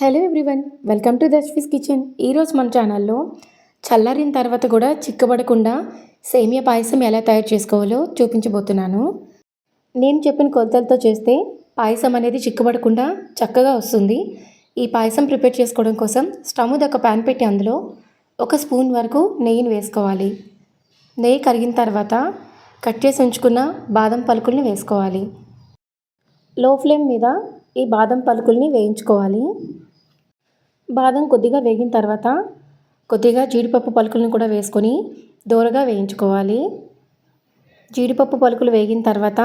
Hello everyone welcome to Dashvi's kitchen. ఈరోజు మన ఛానల్లో చల్లారిన తర్వాత కూడా చిక్కబడకుండా సేమియా పాయసం ఎలా తయారు చేసుకోవాలో చూపించబోతున్నాను. నేను చెప్పిన కొలతలతో చేస్తే పాయసం అనేది చిక్కబడకుండా చక్కగా వస్తుంది. ఈ పాయసం ప్రిపేర్ చేసుకోవడం కోసం స్టవ్ మీద ఒక ప్యాన్ పెట్టి అందులో ఒక స్పూన్ వరకు నెయ్యిని వేసుకోవాలి. నెయ్యి కరిగిన తర్వాత కట్ చేసి ఉంచుకున్న బాదం పలుకుల్ని వేసుకోవాలి. లో ఫ్లేమ్ మీద ఈ బాదం పలుకుల్ని వేయించుకోవాలి. బాదం కొద్దిగా వేగిన తర్వాత కొద్దిగా జీడిపప్పు పలుకులను కూడా వేసుకొని దోరగా వేయించుకోవాలి. జీడిపప్పు పలుకులు వేగిన తర్వాత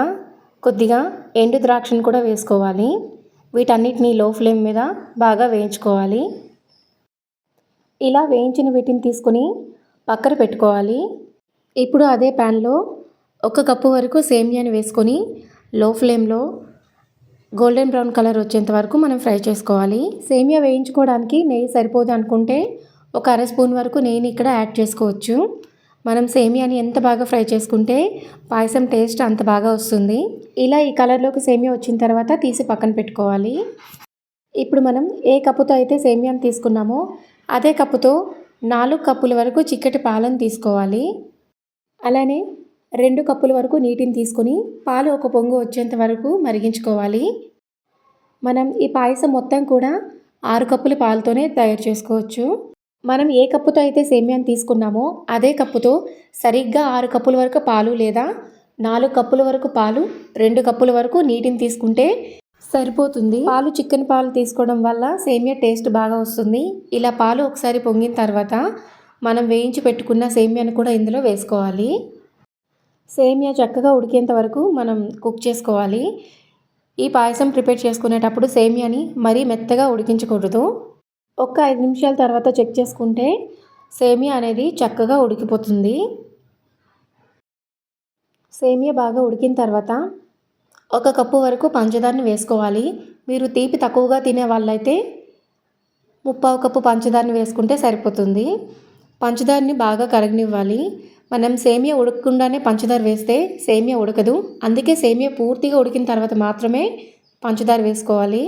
కొద్దిగా ఎండు ద్రాక్షను కూడా వేసుకోవాలి. వీటన్నిటిని లో ఫ్లేమ్ మీద బాగా వేయించుకోవాలి. ఇలా వేయించిన వీటిని తీసుకొని పక్కన పెట్టుకోవాలి. ఇప్పుడు అదే ప్యాన్లో ఒక కప్పు వరకు సేమియాని వేసుకొని లో ఫ్లేమ్లో గోల్డెన్ బ్రౌన్ కలర్ వచ్చేంత వరకు మనం ఫ్రై చేసుకోవాలి. సేమియా వేయించుకోవడానికి నెయ్యి సరిపోదు అనుకుంటే ఒక అర స్పూన్ వరకు నెయ్యిని ఇక్కడ యాడ్ చేసుకోవచ్చు. మనం సేమియాని ఎంత బాగా ఫ్రై చేసుకుంటే పాయసం టేస్ట్ అంత బాగా వస్తుంది. ఇలా ఈ కలర్లోకి సేమియా వచ్చిన తర్వాత తీసి పక్కన పెట్టుకోవాలి. ఇప్పుడు మనం ఏ కప్పుతో అయితే సేమియాని తీసుకున్నామో అదే కప్పుతో నాలుగు కప్పుల వరకు చిక్కటి పాలను తీసుకోవాలి. అలానే రెండు కప్పుల వరకు నీటిని తీసుకొని పాలు ఒక పొంగు వచ్చేంత వరకు మరిగించుకోవాలి. మనం ఈ పాయసం మొత్తం కూడా ఆరు కప్పుల పాలతోనే తయారు చేసుకోవచ్చు. మనం ఏ కప్పుతో అయితే సేమ్యాన్ని తీసుకున్నామో అదే కప్పుతో సరిగ్గా ఆరు కప్పుల వరకు పాలు లేదా నాలుగు కప్పుల వరకు పాలు రెండు కప్పుల వరకు నీటిని తీసుకుంటే సరిపోతుంది. పాలు చికెన్ పాలు తీసుకోవడం వల్ల సేమియా టేస్ట్ బాగా వస్తుంది. ఇలా పాలు ఒకసారి పొంగిన తర్వాత మనం వేయించి పెట్టుకున్న సేమియాను కూడా ఇందులో వేసుకోవాలి. సేమియా చక్కగా ఉడికేంత వరకు మనం కుక్ చేసుకోవాలి. ఈ పాయసం ప్రిపేర్ చేసుకునేటప్పుడు సేమియాని మరీ మెత్తగా ఉడికించకూడదు. ఒక్క ఐదు నిమిషాల తర్వాత చెక్ చేసుకుంటే సేమియా అనేది చక్కగా ఉడికిపోతుంది. సేమియా బాగా ఉడికిన తర్వాత ఒక కప్పు వరకు పంచదారని వేసుకోవాలి. మీరు తీపి తక్కువగా తినే వాళ్ళైతే ముప్పావు కప్పు పంచదారని వేసుకుంటే సరిపోతుంది. పంచదారని బాగా కరగనివ్వాలి. మనం సేమియా ఉడకకుండానే పంచదార వేస్తే సేమియా ఉడకదు. అందుకే సేమియా పూర్తిగా ఉడికిన తర్వాత మాత్రమే పంచదార వేసుకోవాలి.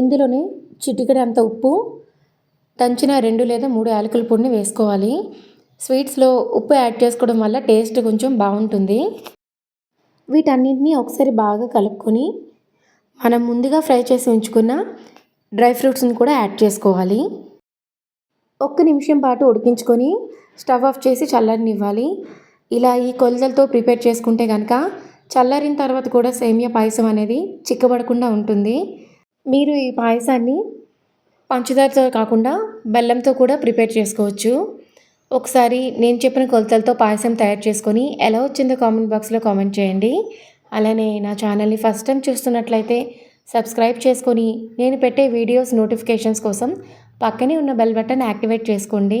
ఇందులోనే చిటికెడు అంత ఉప్పు దంచిన రెండు లేదా మూడు యాలకుల పొడిని వేసుకోవాలి. స్వీట్స్లో ఉప్పు యాడ్ చేసుకోవడం వల్ల టేస్ట్ కొంచెం బాగుంటుంది. వీటన్నింటినీ ఒకసారి బాగా కలుపుకొని మనం ముందుగా ఫ్రై చేసి ఉంచుకున్న డ్రై ఫ్రూట్స్ని కూడా యాడ్ చేసుకోవాలి. ఒక్క నిమిషం పాటు ఉడికించుకొని స్టవ్ ఆఫ్ చేసి చల్లనివ్వాలి ఇలా ఈ కొలతలతో ప్రిపేర్ చేసుకుంటే కనుక చల్లరిన తర్వాత కూడా సేమియా పాయసం అనేది చిక్కబడకుండా ఉంటుంది. మీరు ఈ పాయసాన్ని పంచదారతో కాకుండా బెల్లంతో కూడా ప్రిపేర్ చేసుకోవచ్చు. ఒకసారి నేను చెప్పిన కొలతలతో పాయసం తయారు చేసుకొని ఎలా వచ్చిందో కామెంట్ బాక్స్లో కామెంట్ చేయండి. అలానే నా ఛానల్ని ఫస్ట్ టైం చూస్తున్నట్లయితే సబ్స్క్రైబ్ చేసుకొని నేను పెట్టే వీడియోస్ నోటిఫికేషన్స్ కోసం పక్కనే ఉన్న బెల్ బటన్ యాక్టివేట్ చేసుకోండి.